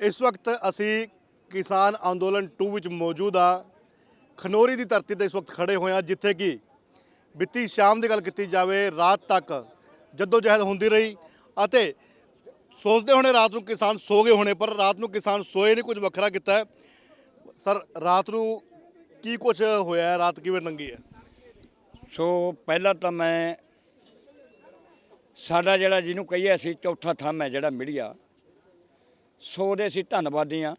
ਇਸ ਵਕਤ ਅਸੀਂ ਕਿਸਾਨ ਅੰਦੋਲਨ 2 ਵਿੱਚ ਮੌਜੂਦ ਆ। ਖਨੋਰੀ ਦੀ ਧਰਤੀ ਤੇ ਇਸ ਵਕਤ ਖੜੇ ਹੋਏ ਆ ਜਿੱਥੇ ਕਿ ਬੀਤੀ ਸ਼ਾਮ ਦੀ ਗੱਲ ਕੀਤੀ ਜਾਵੇ, ਰਾਤ ਤੱਕ ਜਦੋਂ ਜਹਿਦ ਹੁੰਦੀ ਰਹੀ ਅਤੇ ਸੋਚਦੇ ਹੋਣੇ ਰਾਤ ਨੂੰ ਕਿਸਾਨ ਸੋ ਗਏ ਹੋਣੇ, ਪਰ ਰਾਤ ਨੂੰ ਕਿਸਾਨ ਸੋਏ ਨਹੀਂ, ਕੁਝ ਵੱਖਰਾ ਕੀਤਾ ਸਰ, ਰਾਤ ਨੂੰ ਕੀ ਕੁਝ ਹੋਇਆ ਰਾਤ ਕਿਵੇਂ ਲੰਗੀ ਹੈ? ਸੋ ਪਹਿਲਾਂ ਤਾਂ ਮੈਂ ਸਾਡਾ ਜਿਹੜਾ ਜਿਹਨੂੰ ਕਹੀਏ ਅਸੀਂ ਚੌਥਾ ਥੰਮ ਹੈ ਜਿਹੜਾ ਮੀਡੀਆ। ਸੋ ਦੇ ਅਸੀਂ ਧੰਨਵਾਦੀ ਆ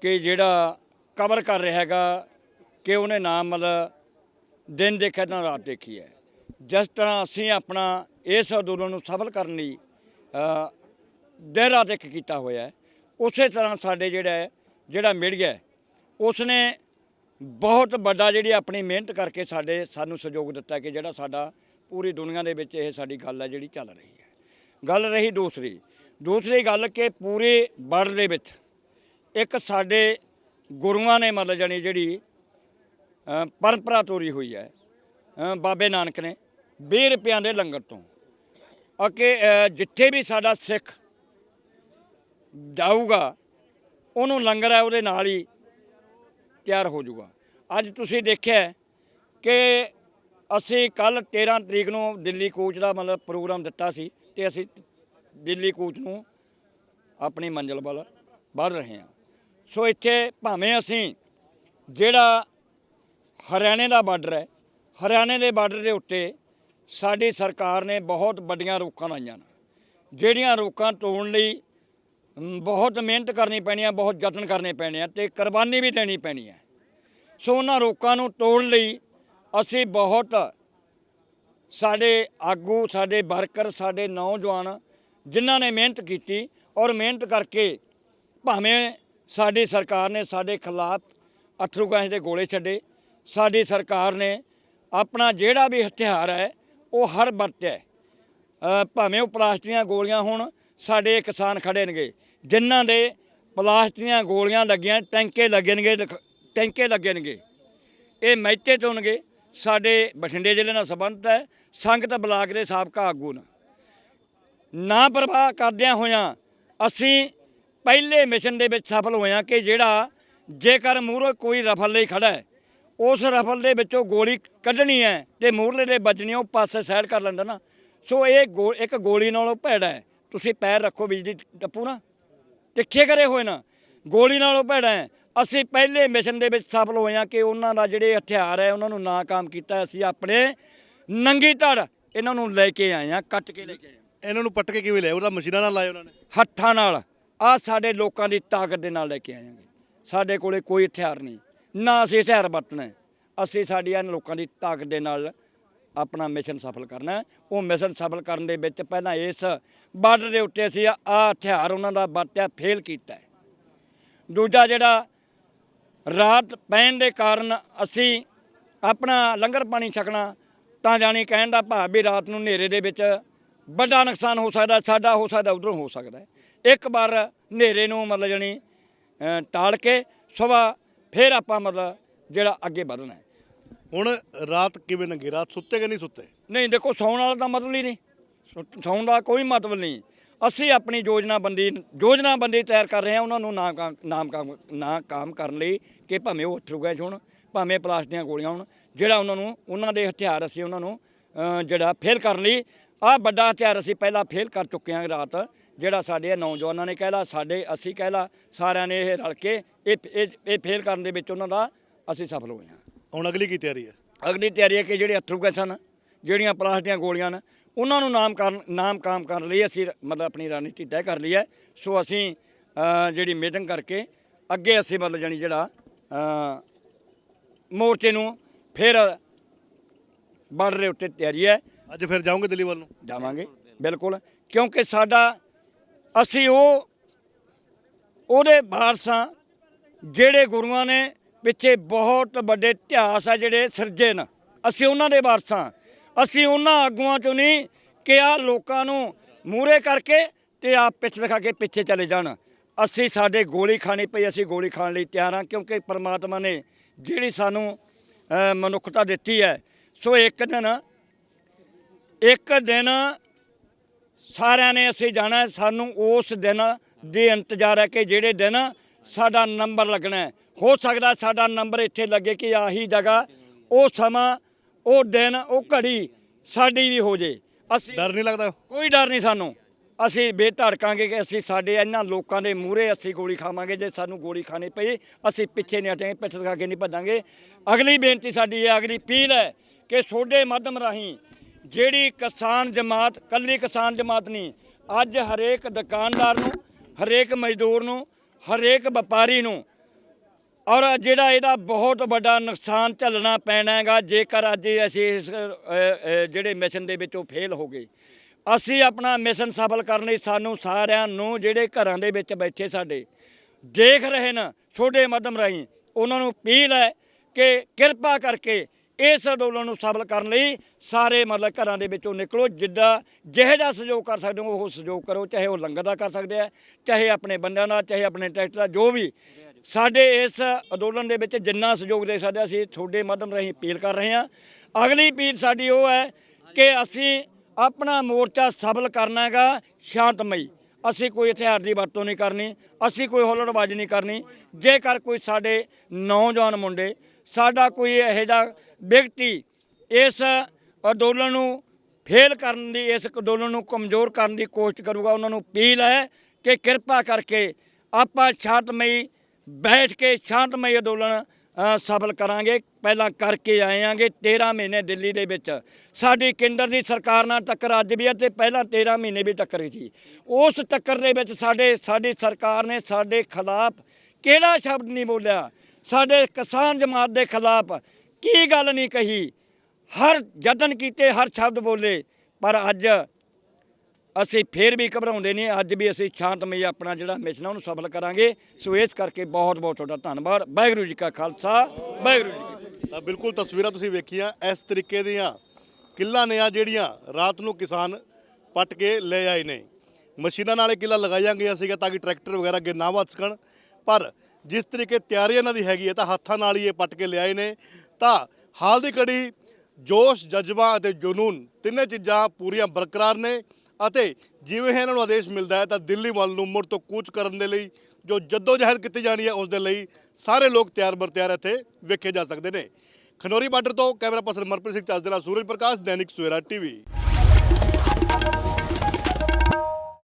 ਕਿ ਜਿਹੜਾ ਕਵਰ ਕਰ ਰਿਹਾ ਹੈਗਾ ਕਿ ਉਹਨੇ ਨਾ ਮਤਲਬ ਦਿਨ ਦੇਖਿਆ ਨਾ ਰਾਤ ਦੇਖੀ ਹੈ। ਜਿਸ ਤਰ੍ਹਾਂ ਅਸੀਂ ਆਪਣਾ ਇਸ ਅੰਦੋਲਨ ਨੂੰ ਸਫਲ ਕਰਨ ਲਈ ਦਿਨ ਰਾਤ ਇੱਕ ਕੀਤਾ ਹੋਇਆ ਹੈ ਉਸੇ ਤਰ੍ਹਾਂ ਸਾਡੇ ਜਿਹੜਾ ਜਿਹੜਾ ਮੀਡੀਆ ਹੈ, ਉਸਨੇ ਬਹੁਤ ਵੱਡਾ ਜਿਹੜੀ ਆਪਣੀ ਮਿਹਨਤ ਕਰਕੇ ਸਾਡੇ ਸਾਨੂੰ ਸਹਿਯੋਗ ਦਿੱਤਾ ਕਿ ਜਿਹੜਾ ਸਾਡਾ ਪੂਰੀ ਦੁਨੀਆ ਦੇ ਵਿੱਚ ਇਹ ਸਾਡੀ ਗੱਲ ਹੈ ਜਿਹੜੀ ਚੱਲ ਰਹੀ ਹੈ। ਗੱਲ ਰਹੀ ਦੂਸਰੀ ਦੂਸਰੀ ਗੱਲ ਕਿ ਪੂਰੇ ਵਰਲਡ ਦੇ ਵਿੱਚ ਇੱਕ ਸਾਡੇ ਗੁਰੂਆਂ ਨੇ ਮਤਲਬ ਜਾਣੀ ਜਿਹੜੀ ਪਰੰਪਰਾ ਤੋਰੀ ਹੋਈ ਹੈ। ਬਾਬੇ ਨਾਨਕ ਨੇ 20 ਰੁਪਿਆਂ ਦੇ ਲੰਗਰ ਤੋਂ। ਅਕੇ ਜਿੱਥੇ ਵੀ ਸਾਡਾ ਸਿੱਖ ਜਾਊਗਾ, ਉਹਨੂੰ ਲੰਗਰ ਹੈ, ਉਹਦੇ ਨਾਲ ਹੀ ਤਿਆਰ ਹੋ ਜਾਊਗਾ। ਅੱਜ ਤੁਸੀਂ ਦੇਖਿਆ ਕਿ ਅਸੀਂ ਕੱਲ 13 ਤਰੀਕ ਨੂੰ ਦਿੱਲੀ ਕੋਚ ਦਾ ਮਤਲਬ ਪ੍ਰੋਗਰਾਮ ਦਿੱਤਾ ਸੀ ਤੇ ਅਸੀਂ ਦਿੱਲੀ ਕੂਚ ਨੂੰ ਆਪਣੀ ਮੰਜ਼ਿਲ ਵੱਲ ਵੱਧ ਰਹੇ ਹਾਂ। ਸੋ ਇੱਥੇ ਭਾਵੇਂ ਅਸੀਂ ਜਿਹੜਾ ਹਰਿਆਣੇ ਦਾ ਬਾਰਡਰ ਹੈ, ਹਰਿਆਣੇ ਦੇ ਬਾਰਡਰ ਦੇ ਉੱਤੇ ਸਾਡੀ ਸਰਕਾਰ ਨੇ ਬਹੁਤ ਵੱਡੀਆਂ ਰੋਕਾਂ ਲਾਈਆਂ ਨੇ, ਜਿਹੜੀਆਂ ਰੋਕਾਂ ਤੋੜਨ ਲਈ ਬਹੁਤ ਮਿਹਨਤ ਕਰਨੀ ਪੈਣੀ ਹੈ ਬਹੁਤ ਯਤਨ ਕਰਨੇ ਪੈਣੇ ਆ ਤੇ ਕੁਰਬਾਨੀ ਵੀ ਦੇਣੀ ਪੈਣੀ ਹੈ ਸੋ ਉਹਨਾਂ ਰੋਕਾਂ ਨੂੰ ਤੋੜਨ ਲਈ ਅਸੀਂ ਬਹੁਤ ਸਾਡੇ ਆਗੂ, ਸਾਡੇ ਵਰਕਰ, ਸਾਡੇ ਨੌਜਵਾਨ ਜਿਨ੍ਹਾਂ ਨੇ ਮਿਹਨਤ ਕੀਤੀ ਔਰ ਮਿਹਨਤ ਕਰਕੇ ਭਾਵੇਂ ਸਾਡੀ ਸਰਕਾਰ ਨੇ ਸਾਡੇ ਖਿਲਾਫ ਅਥਰੂ ਗੈਸ ਦੇ ਗੋਲੇ ਛੱਡੇ, ਸਾਡੀ ਸਰਕਾਰ ਨੇ ਆਪਣਾ ਜਿਹੜਾ ਵੀ ਹਥਿਆਰ ਹੈ, ਉਹ ਹਰ ਵਰਤਿਆ ਭਾਵੇਂ ਉਹ ਪਲਾਸਟਿਕ ਦੀਆਂ ਗੋਲੀਆਂ ਹੋਣ, ਸਾਡੇ ਕਿਸਾਨ ਖੜੇ ਨੇਗੇ। ਜਿਨ੍ਹਾਂ ਦੇ ਪਲਾਸਟਿਕ ਦੀਆਂ ਗੋਲੀਆਂ ਲੱਗੀਆਂ, ਟੈਂਕੇ ਲੱਗਣਗੇ ਲਿਖ- ਟੈਂਕੇ ਲੱਗਣਗੇ ਇਹ ਮਹਿਤੇ ਤੋਂ ਹੋਣਗੇ ਸਾਡੇ ਬਠਿੰਡੇ ਜ਼ਿਲ੍ਹੇ ਨਾਲ ਸੰਬੰਧਿਤ ਹੈ। ਸੰਗਤ ਬਲਾਕ ਦੇ ਸਾਬਕਾ ਆਗੂ ਨੇ। ਨਾ ਪ੍ਰਵਾਹ ਕਰਦਿਆਂ ਹੋਇਆਂ ਅਸੀਂ ਪਹਿਲੇ ਮਿਸ਼ਨ ਦੇ ਵਿੱਚ ਸਫਲ ਹੋਇਆ ਕਿ ਜਿਹੜਾ ਜੇਕਰ ਮੂਹਰੋਂ ਕੋਈ ਰਫਲ ਲਈ ਖੜਾ ਹੈ, ਉਸ ਰਫਲ ਦੇ ਵਿੱਚੋਂ ਗੋਲੀ ਕੱਢਣੀ ਹੈ ਤੇ ਮੂਹਰਲੇ ਦੇ ਵੱਜਣੀ ਉਹ ਪਾਸੇ ਸਾਈਡ ਕਰ ਲੈਂਦਾ ਨਾ। ਸੋ ਇਹ ਗੋ- ਇੱਕ ਗੋਲੀ ਨਾਲੋਂ ਭੈੜਾ ਹੈ। ਤੁਸੀਂ ਪੈਰ ਰੱਖੋ ਬਿਜਲੀ ਟੱਪੂ ਨਾ। ਤਿੱਖੇ ਕਰੇ ਹੋਏ ਨਾ। ਗੋਲੀ ਨਾਲੋਂ ਭੈੜਾ ਹੈ। ਅਸੀਂ ਪਹਿਲੇ ਮਿਸ਼ਨ ਦੇ ਵਿੱਚ ਸਫਲ ਹੋਏ ਹਾਂ ਕਿ ਉਹਨਾਂ ਦਾ ਜਿਹੜੇ ਹਥਿਆਰ ਹੈ, ਉਹਨਾਂ ਨੂੰ ਨਾਕਾਮ ਕੀਤਾ ਅਸੀਂ ਆਪਣੇ ਨੰਗੀ ਧੜ ਇਹਨਾਂ ਨੂੰ ਲੈ ਕੇ ਆਏ ਹਾਂ, ਕੱਟ ਕੇ ਲੈ ਕੇ ਆਏ ਹਾਂ। ਇਹਨਾਂ ਨੂੰ ਪੱਟ ਕੇ ਕਿਵੇਂ ਲਿਆ ਉਹਦਾ ਮਸ਼ੀਨਾਂ ਨਾਲ ਲਾਏ ਉਹਨਾਂ ਨੇ? ਹੱਥਾਂ ਨਾਲ। ਆ ਸਾਡੇ ਲੋਕਾਂ ਦੀ ਤਾਕਤ ਦੇ ਨਾਲ ਲੈ ਕੇ ਆਏਗੇ ਸਾਡੇ ਕੋਲੇ ਕੋਈ ਹਥਿਆਰ ਨਹੀਂ। ਨਾ ਅਸੀਂ ਹਥਿਆਰ ਵਰਤਣਾ। ਹੈ। ਅਸੀਂ ਸਾਡੀਆਂ ਲੋਕਾਂ ਦੀ ਤਾਕਤ ਦੇ ਨਾਲ ਆਪਣਾ ਮਿਸ਼ਨ ਸਫਲ ਕਰਨਾ ਉਹ ਮਿਸ਼ਨ ਸਫਲ ਕਰਨ ਦੇ ਵਿੱਚ ਪਹਿਲਾਂ ਇਸ ਬਾਰਡਰ ਦੇ ਉੱਤੇ ਅਸੀਂ ਆ ਹਥਿਆਰ ਉਹਨਾਂ ਦਾ ਵਰਤਿਆ ਫੇਲ ਕੀਤਾ ਦੂਜਾ ਜਿਹੜਾ ਰਾਤ ਪੈਣ ਦੇ ਕਾਰਨ ਅਸੀਂ ਆਪਣਾ ਲੰਗਰ ਪਾਣੀ ਛਕਣਾ, ਤਾਂ ਜਾਣੀ ਕਹਿਣ ਦਾ ਭਾਵ ਵੀ ਰਾਤ ਨੂੰ ਹਨੇਰੇ ਦੇ ਵਿੱਚ ਵੱਡਾ ਨੁਕਸਾਨ ਹੋ ਸਕਦਾ ਸਾਡਾ ਹੋ ਸਕਦਾ ਉਧਰੋਂ ਹੋ ਸਕਦਾ। ਇੱਕ ਵਾਰ ਹਨੇਰੇ ਨੂੰ ਮਤਲਬ ਜਾਣੀ ਟਾਲ ਕੇ ਸਵੇਰ ਫਿਰ ਆਪਾਂ ਮਤਲਬ ਜਿਹੜਾ ਅੱਗੇ ਵਧਣਾ ਹੈ। ਹੁਣ ਰਾਤ ਕਿਵੇਂ ਲੰਗੀ ਰਾਤ ਸੁੱਤੇ ਕਿ ਨਹੀਂ ਸੁੱਤੇ? ਨਹੀਂ ਦੇਖੋ ਸੌਣ ਵਾਲਾ ਤਾਂ ਮਤਲਬ ਹੀ ਨਹੀਂ। ਸੌਣ ਦਾ ਕੋਈ ਮਤਲਬ ਨਹੀਂ। ਅਸੀਂ ਆਪਣੀ ਯੋਜਨਾ ਬੰਦੀ ਯੋਜਨਾ ਬੰਦੀ ਤਿਆਰ ਕਰ ਰਹੇ ਹਾਂ ਉਹਨਾਂ ਨੂੰ ਨਾਮ ਕੰਮ ਨਾ ਕੰਮ ਕਰਨ ਲਈ ਕਿ ਭਾਵੇਂ ਉਹ ਅਥਰੂ ਹੋਣ ਭਾਵੇਂ ਪਲਾਸਟਿਕ ਦੀਆਂ ਗੋਲੀਆਂ ਹੋਣ ਜਿਹੜਾ ਉਹਨਾਂ ਨੂੰ ਉਹਨਾਂ ਦੇ ਹਥਿਆਰ ਅਸੀਂ ਉਹਨਾਂ ਨੂੰ ਜਿਹੜਾ ਫੇਲ ਕਰਨ ਲਈ ਆਹ ਵੱਡਾ ਹਥਿਆਰ ਅਸੀਂ ਪਹਿਲਾਂ ਫੇਲ ਕਰ ਚੁੱਕੇ ਹਾਂ ਰਾਤ ਜਿਹੜਾ ਸਾਡੇ ਨੌਜਵਾਨਾਂ ਨੇ ਕਹਿਲਾ ਸਾਡੇ ਅਸੀਂ ਕਹਿਲਾ ਸਾਰਿਆਂ ਨੇ ਇਹ ਰਲ ਕੇ ਇਹ ਇਹ ਫੇਲ ਕਰਨ ਦੇ ਵਿੱਚ ਉਹਨਾਂ ਦਾ ਅਸੀਂ ਸਫਲ ਹੋਏ ਹਾਂ। ਹੁਣ ਅਗਲੀ ਕੀ ਤਿਆਰੀ ਹੈ? ਅਗਲੀ ਤਿਆਰੀ ਹੈ ਕਿ ਜਿਹੜੇ ਅਥਰੂ ਗੈਸ ਹਨ ਜਿਹੜੀਆਂ ਪਲਾਸਟਿਕ ਦੀਆਂ ਗੋਲੀਆਂ ਨੇ ਉਹਨਾਂ ਨੂੰ ਨਾਮ ਕਰਨ ਨਾਮ ਕਾਮ ਕਰਨ ਲਈ ਅਸੀਂ ਮਤਲਬ ਆਪਣੀ ਰਣਨੀਤੀ ਤੈਅ ਕਰ ਲਈ ਹੈ। ਸੋ ਅਸੀਂ ਜਿਹੜੀ ਮੀਟਿੰਗ ਕਰਕੇ ਅੱਗੇ ਅਸੀਂ ਮਤਲਬ ਜਾਣੀ ਜਿਹੜਾ ਮੋਰਚੇ ਨੂੰ ਫਿਰ ਬਾਰਡਰ ਉੱਤੇ ਤਿਆਰੀ ਹੈ। ਅੱਜ ਫਿਰ ਜਾਓਗੇ ਦਿੱਲੀ ਵੱਲ ਨੂੰ? ਜਾਵਾਂਗੇ, ਬਿਲਕੁਲ। ਕਿਉਂਕਿ ਸਾਡਾ, ਅਸੀਂ ਉਹ, ਉਹਦੇ ਵਾਰਸਾਂ, ਜਿਹੜੇ ਗੁਰੂਆਂ ਨੇ ਪਿੱਛੇ ਬਹੁਤ ਵੱਡੇ ਇਤਿਹਾਸ ਆ ਜਿਹੜੇ ਸਿਰਜੇ ਨੇ। ਅਸੀਂ ਉਹਨਾਂ ਦੇ ਵਾਰਸਾਂ। ਅਸੀਂ ਉਹਨਾਂ ਆਗੂਆਂ ਚੋਂ ਨਹੀਂ ਕਿ ਆ ਲੋਕਾਂ ਨੂੰ ਮੂਰੇ ਕਰਕੇ ਤੇ ਆਪ ਪਿੱਛੇ ਦਿਖਾ ਕੇ ਪਿੱਛੇ ਚਲੇ ਜਾਣ। ਅਸੀਂ ਸਾਡੇ ਗੋਲੀ ਖਾਣੀ ਪਈ, ਅਸੀਂ ਗੋਲੀ ਖਾਣ ਲਈ ਤਿਆਰ ਹਾਂ ਕਿਉਂਕਿ ਪਰਮਾਤਮਾ ਨੇ ਜਿਹੜੀ ਸਾਨੂੰ ਮਨੁੱਖਤਾ ਦਿੱਤੀ ਹੈ, ਸੋ ਇੱਕ ਦਿਨ ਇੱਕ ਦਿਨ ਸਾਰਿਆਂ ਨੇ ਅਸੀਂ ਜਾਣਾ ਸਾਨੂੰ ਉਸ ਦਿਨ ਦੇ ਇੰਤਜ਼ਾਰ ਹੈ ਕਿ ਜਿਹੜੇ ਦਿਨ ਸਾਡਾ ਨੰਬਰ ਲੱਗਣਾ ਹੈ। ਹੋ ਸਕਦਾ ਸਾਡਾ ਨੰਬਰ ਇੱਥੇ ਲੱਗੇ ਕਿ ਆਹੀ ਜਗ੍ਹਾ ਉਹ ਸਮਾਂ ਉਹ ਦਿਨ ਉਹ ਘੜੀ ਸਾਡੀ ਵੀ ਹੋ ਜੇ। ਅਸੀਂ ਡਰ ਨਹੀਂ ਲੱਗਦਾ? ਕੋਈ ਡਰ ਨਹੀਂ ਸਾਨੂੰ। ਅਸੀਂ ਬੇਧੜਕਾਂਗੇ ਕਿ ਅਸੀਂ ਸਾਡੇ ਇਹਨਾਂ ਲੋਕਾਂ ਦੇ ਮੂਹਰੇ ਅਸੀਂ ਗੋਲੀ ਖਾਵਾਂਗੇ। ਜੇ ਸਾਨੂੰ ਗੋਲੀ ਖਾਣੀ ਪਈ ਅਸੀਂ ਪਿੱਛੇ ਨਹੀਂ ਹਟਾਂਗੇ ਪਿੱਠ ਦਿਖਾ ਕੇ ਨਹੀਂ ਭੱਜਾਂਗੇ। ਅਗਲੀ ਬੇਨਤੀ ਸਾਡੀ ਹੈ ਅਗਲੀ ਅਪੀਲ ਹੈ ਕਿ ਛੋਡੇ ਮਾਧਮ ਰਾਹੀਂ ਜਿਹੜੀ ਕਿਸਾਨ ਜਮਾਤ, ਕੱਲੀ ਕਿਸਾਨ ਜਮਾਤ ਨਹੀਂ, ਅੱਜ ਹਰੇਕ ਦੁਕਾਨਦਾਰ ਨੂੰ, ਹਰੇਕ ਮਜ਼ਦੂਰ ਨੂੰ, ਹਰੇਕ ਵਪਾਰੀ ਨੂੰ, ਔਰ ਜਿਹੜਾ ਇਹਦਾ ਬਹੁਤ ਵੱਡਾ ਨੁਕਸਾਨ ਝੱਲਣਾ ਪੈਣਾ ਹੈਗਾ, ਜੇਕਰ ਅੱਜ ਅਸੀਂ ਇਸ ਜਿਹੜੇ ਮਿਸ਼ਨ ਦੇ ਵਿੱਚੋਂ ਫੇਲ ਹੋ ਗਏ। ਅਸੀਂ ਆਪਣਾ ਮਿਸ਼ਨ ਸਫਲ ਕਰਨ ਲਈ ਸਾਨੂੰ ਸਾਰਿਆਂ ਨੂੰ, ਜਿਹੜੇ ਘਰਾਂ ਦੇ ਵਿੱਚ ਬੈਠੇ ਸਾਡੇ, ਦੇਖ ਰਹੇ ਨੇ, ਛੋਟੇ ਮੱਧਮ ਰਾਹੀਂ, ਉਹਨਾਂ ਨੂੰ ਅਪੀਲ ਹੈ ਕਿ ਕਿਰਪਾ ਕਰਕੇ ਇਸ ਅੰਦੋਲਨ ਨੂੰ ਸਫਲ ਕਰਨ ਲਈ ਸਾਰੇ ਮਤਲਬ ਘਰਾਂ ਦੇ ਵਿੱਚੋਂ ਨਿਕਲੋ, ਜਿੱਦਾਂ ਜਿਹੋ ਜਿਹਾ ਸਹਿਯੋਗ ਕਰ ਸਕਦੇ ਹੋ, ਉਹ ਸਹਿਯੋਗ ਕਰੋ, ਚਾਹੇ ਉਹ ਲੰਗਰ ਦਾ ਕਰ ਸਕਦੇ ਆ, ਚਾਹੇ ਆਪਣੇ ਬੰਦਿਆਂ ਦਾ ਚਾਹੇ ਆਪਣੇ ਟਰੈਕਟਰ ਦਾ, ਜੋ ਵੀ। ਸਾਡੇ ਇਸ ਅੰਦੋਲਨ ਦੇ ਵਿੱਚ ਜਿੰਨਾ ਸਹਿਯੋਗ ਦੇ ਸਕਦੇ ਅਸੀਂ ਤੁਹਾਡੇ ਮਾਧਿਅਮ ਰਾਹੀਂ ਅਪੀਲ ਕਰ ਰਹੇ ਹਾਂ। ਅਗਲੀ ਅਪੀਲ ਸਾਡੀ ਉਹ ਹੈ ਕਿ ਅਸੀਂ ਆਪਣਾ ਮੋਰਚਾ ਸਫਲ ਕਰਨਾ ਹੈਗਾ, ਸ਼ਾਂਤਮਈ। ਅਸੀਂ ਕੋਈ ਹਥਿਆਰ ਦੀ ਵਰਤੋਂ ਨਹੀਂ ਕਰਨੀ, ਅਸੀਂ ਕੋਈ ਹੁੱਲੜਬਾਜ਼ੀ ਨਹੀਂ ਕਰਨੀ। ਜੇਕਰ ਕੋਈ ਸਾਡੇ ਨੌਜਵਾਨ ਮੁੰਡੇ, ਸਾਡਾ ਕੋਈ ਇਹੋ ਜਿਹਾ ਵਿਅਕਤੀ ਇਸ ਅੰਦੋਲਨ ਨੂੰ ਫੇਲ ਕਰਨ ਦੀ, ਇਸ ਅੰਦੋਲਨ ਨੂੰ ਕਮਜ਼ੋਰ ਕਰਨ ਦੀ ਕੋਸ਼ਿਸ਼ ਕਰੂਗਾ, ਉਹਨਾਂ ਨੂੰ ਅਪੀਲ ਹੈ ਕਿ ਕਿਰਪਾ ਕਰਕੇ ਆਪਾਂ ਸ਼ਾਂਤਮਈ ਬੈਠ ਕੇ ਸ਼ਾਂਤਮਈ ਅੰਦੋਲਨ ਸਫਲ ਕਰਾਂਗੇ। ਪਹਿਲਾਂ ਕਰਕੇ ਆਏ ਆਂਗੇ 13 ਮਹੀਨੇ ਦਿੱਲੀ ਦੇ ਵਿੱਚ। ਸਾਡੀ ਕੇਂਦਰ ਦੀ ਸਰਕਾਰ ਨਾਲ ਟੱਕਰ ਅੱਜ ਵੀ ਹੈ ਤੇ ਪਹਿਲਾਂ 13 ਮਹੀਨੇ ਵੀ ਟੱਕਰ ਸੀ। ਉਸ ਟੱਕਰ ਦੇ ਵਿੱਚ ਸਾਡੇ, ਸਾਡੀ ਸਰਕਾਰ ਨੇ ਸਾਡੇ ਖਿਲਾਫ ਕਿਹੜਾ ਸ਼ਬਦ ਨਹੀਂ ਬੋਲਿਆ? ਸਾਡੇ ਕਿਸਾਨ ਜਮਾਤ ਦੇ ਖਿਲਾਫ ਕੀ ਗੱਲ ਨਹੀਂ ਕਹੀ? ਹਰ ਯਤਨ ਕੀਤੇ, ਹਰ ਸ਼ਬਦ ਬੋਲੇ, ਪਰ ਅੱਜ ਅਸੀਂ ਫੇਰ ਵੀ ਘਬਰਾਉਂਦੇ ਨਹੀਂ, ਅੱਜ ਵੀ ਅਸੀਂ ਸ਼ਾਂਤਮਈ ਆਪਣਾ ਜਿਹੜਾ ਮਿਸ਼ਨ ਉਹਨੂੰ ਸਫਲ ਕਰਾਂਗੇ। ਸੋ ਇਸ ਕਰਕੇ ਬਹੁਤ ਬਹੁਤ ਤੁਹਾਡਾ ਧੰਨਵਾਦ। ਵਾਹਿਗੁਰੂ ਜੀ ਕਾ ਖਾਲਸਾ, ਵਾਹਿਗੁਰੂ ਜੀ ਤਾਂ ਬਿਲਕੁਲ ਤਸਵੀਰਾਂ ਤੁਸੀਂ ਵੇਖੀਆਂ, ਇਸ ਤਰੀਕੇ ਦੀਆਂ ਕਿੱਲਾਂ ਨੇ ਆ ਜਿਹੜੀਆਂ ਰਾਤ ਨੂੰ ਕਿਸਾਨ ਪੱਟ ਕੇ ਲੈ ਆਏ ਨੇ। ਮਸ਼ੀਨਾਂ ਨਾਲ ਇਹ ਕਿੱਲਾਂ ਲਗਾਈਆਂ ਗਈਆਂ ਸੀਗਾ ਤਾਂ ਕਿ ਟਰੈਕਟਰ ਵਗੈਰਾ ਅੱਗੇ ਨਾ ਵੱਧ ਸਕਣ। ਪਰ ਜਿਸ ਤਰੀਕੇ ਤਿਆਰੀ ਇਹਨਾਂ ਦੀ ਹੈਗੀ ਹੈ, ਤਾਂ ਹੱਥਾਂ ਨਾਲ ਹੀ ਇਹ ਪੱਟ ਕੇ ਲਿਆਏ ਨੇ। ਤਾਂ ਹਾਲ ਦੀ ਘੜੀ ਜੋਸ਼, ਜਜ਼ਬਾ ਅਤੇ ਜਨੂਨ ਤਿੰਨੇ ਚੀਜ਼ਾਂ ਪੂਰੀਆਂ ਬਰਕਰਾਰ ਨੇ ਅਤੇ ਜਿਵੇਂ ਹੀ ਇਹਨਾਂ ਨੂੰ ਆਦੇਸ਼ ਮਿਲਦਾ ਹੈ ਤਾਂ ਦਿੱਲੀ ਵੱਲ ਨੂੰ ਮੁੜ ਤੋਂ ਕੂਚ ਕਰਨ ਦੇ ਲਈ ਜੋ ਜੱਦੋ ਜਹਿਦ ਕੀਤੀ ਜਾਣੀ ਹੈ, ਉਸ ਦੇ ਲਈ ਸਾਰੇ ਲੋਕ ਤਿਆਰ ਬਰ ਤਿਆਰ ਇੱਥੇ ਵੇਖੇ ਜਾ ਸਕਦੇ ਨੇ। ਖਨੌਰੀ ਬਾਰਡਰ ਤੋਂ ਕੈਮਰਾ ਪਰਸਨ ਮਰਪ੍ਰੀਤ ਸਿੰਘ ਚਾਸ ਦੇ ਨਾਲ ਸੂਰਜ ਪ੍ਰਕਾਸ਼, ਦੈਨਿਕ ਸਵੇਰਾ ਟੀਵੀ।